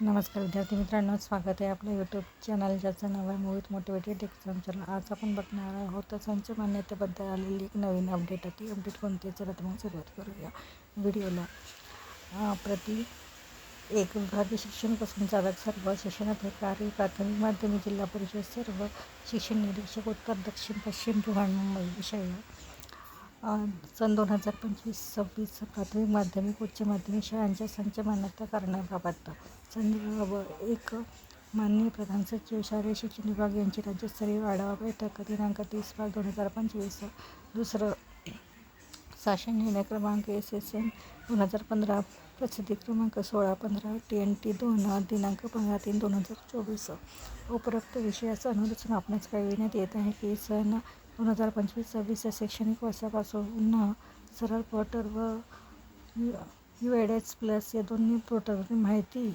नमस्कार विद्यार्थी मित्रांनो स्वागत आहे आपल्या यूट्यूब चॅनल ज्याचं नाव आहे मोहित मोटिवेटेड एक्झाम चॅनल आज आपण बघणार आहोत संच मान्यतेबद्दल आलेली एक नवीन अपडेट आहे. ती अपडेट कोणती चला तर मग सुरुवात करूया व्हिडिओला प्रति एक विभागीय शिक्षणपासून चालक सर्व शिक्षणाधिकारी प्राथमिक माध्यमिक जिल्हा परिषद सर्व शिक्षण निरीक्षक उत्तर दक्षिण पश्चिम बृहन्मुंबई विषय सन दोन हजार पंचवीस सव्वीस प्राथमिक माध्यमिक उच्च माध्यमिक शाळांच्या संच मान्यता करण्याबाबत संदर्भ एक माननीय प्रधान सचिव शालेय शिक्षण विभाग यांची राज्यस्तरीय आढावा बैठक दिनांक तीस पाच दोन हजार पंचवीस दुसरं शासन निर्णय क्रमांक एस एस एन दोन हजार पंधरा प्रसिद्धी क्रमांक सोळा पंधरा टी एन टी दोन दिनांक पंधरा तीन दोन हजार चोवीस. उपरोक्त विषयाचं अनुरचना आपणास कळविण्यात येत आहे की सन दोन हजार पंचवीस सव्वीस या शैक्षणिक वर्षापासून सरळ पोर्टल व यू एड एच प्लस या दोन्ही पोर्टलवरील माहिती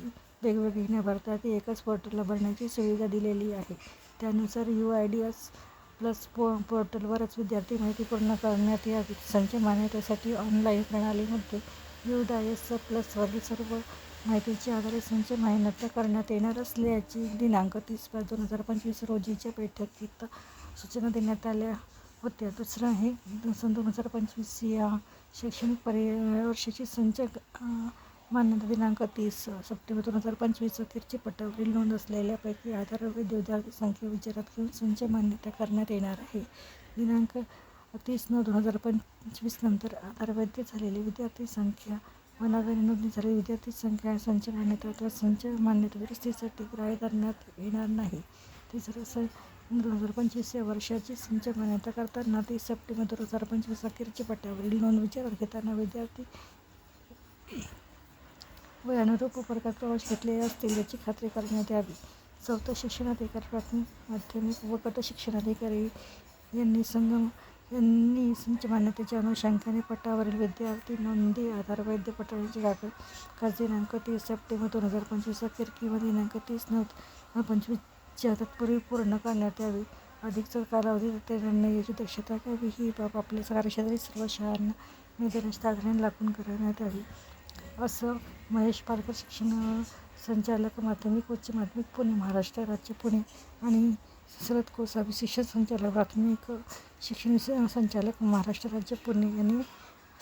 वेगवेगळी न भरता ती एकच पोर्टलला भरण्याची सुविधा दिलेली आहे. त्यानुसार U I D S plus पो पोर्टलवरच विद्यार्थी माहिती पूर्ण करण्यात यावी संच मान्यतेसाठी ऑनलाईन प्रणालीमध्ये यू आय एस प्लसवरील सर्व माहितीच्या आधारे संच मान्यता करण्यात येणार असल्याची दिनांक तीस पाच दोन हजार पंचवीस रोजीच्या बैठकीत सूचना देण्यात आल्या होत्या. दुसरं आहे सन दोन हजार पंचवीस या शैक्षणिक पर्याय वर्षाची संच मान्यता दिनांक तीस सप्टेंबर दोन हजार पंचवीस अखेरची पटावरील नोंद असलेल्यापैकी आधार विद्यार्थी संख्या विचारात घेऊन संच मान्यता करण्यात येणार आहे. दिनांक तीस नऊ दोन हजार पंचवीस नंतर आधार झालेली विद्यार्थी संख्या मनाव्याने नोंदणी झालेली विद्यार्थी संख्या संच मान्यता अथवा संच मान्यता दुरुस्तीसाठी ग्राह्य धरण्यात येणार नाही. तिसरं स दोन हजार पंचवीस या वर्षाची संच मान्यता करताना तीस सप्टेंबर दोन हजार पंचवीस अखेरची पट्ट्यावरील नोंद विचारात घेताना विद्यार्थी व अनुरूप वर्गात प्रवेश घेतलेले असतील याची खात्री करण्यात यावी. चौथं शिक्षणाधिकारी प्राथमिक माध्यमिक व गट शिक्षणाधिकारी यांनी संगम यांनी संच मान्यतेच्या अनुषंगाने पटावरील विद्यार्थी नोंदी आधार वैद्य पटाची कागद खास दिनांक तीस सप्टेंबर दोन हजार पंचवीस अखेर किंवा दिनांक तीस नऊ पंचवीसच्या तत्पूर्वी पूर्ण करण्यात यावी. अधिकचा कालावधी त्यांना याची दक्षता घ्यावी. ही बाब आपल्या कार्यक्षेत्रातील सर्व शाळांना निधनाच्या लागून करण्यात यावी. असं महेश पालकर शिक्षण संचालक माध्यमिक उच्च माध्यमिक पुणे महाराष्ट्र राज्य पुणे आणि शरद कोसावी शिक्षण संचालक प्राथमिक शिक्षण संचालक महाराष्ट्र राज्य पुणे यांनी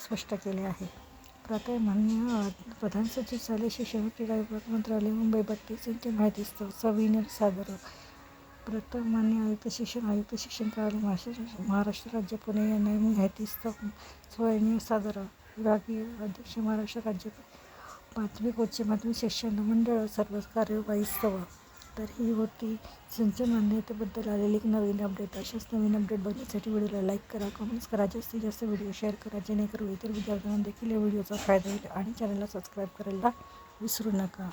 स्पष्ट केले आहे. प्रातः मान्य प्रधान सचिव शालेय शिक्षण क्रीडा विभाग मंत्रालय मुंबई बत्तीस यांच्या माहितीस्तव सविनर सादर प्रथम मान्य आयुक्त शिक्षण आयुक्त शिक्षण कार्यालय महाराष्ट्र महाराष्ट्र राज्य पुणे यांना माहितीस्तव स्वयं सादर विभागीय अध्यक्ष महाराष्ट्र राज्य माध्यमिक उच्च माध्यमिक शिक्षण मंडळ सर्व कार्यवाही स्तव तर ही होती सिंचन मान्यतेबद्दल आलेली एक नवीन अपडेट अशाच नवीन अपडेट बघण्यासाठी व्हिडिओला लाईक करा कमेंट्स करा जास्तीत जास्त व्हिडिओ शेअर करा जेणेकरून इतर विद्यार्थ्यांना देखील या व्हिडिओचा फायदा होईल आणि चॅनलला सबस्क्राईब करायला विसरू नका.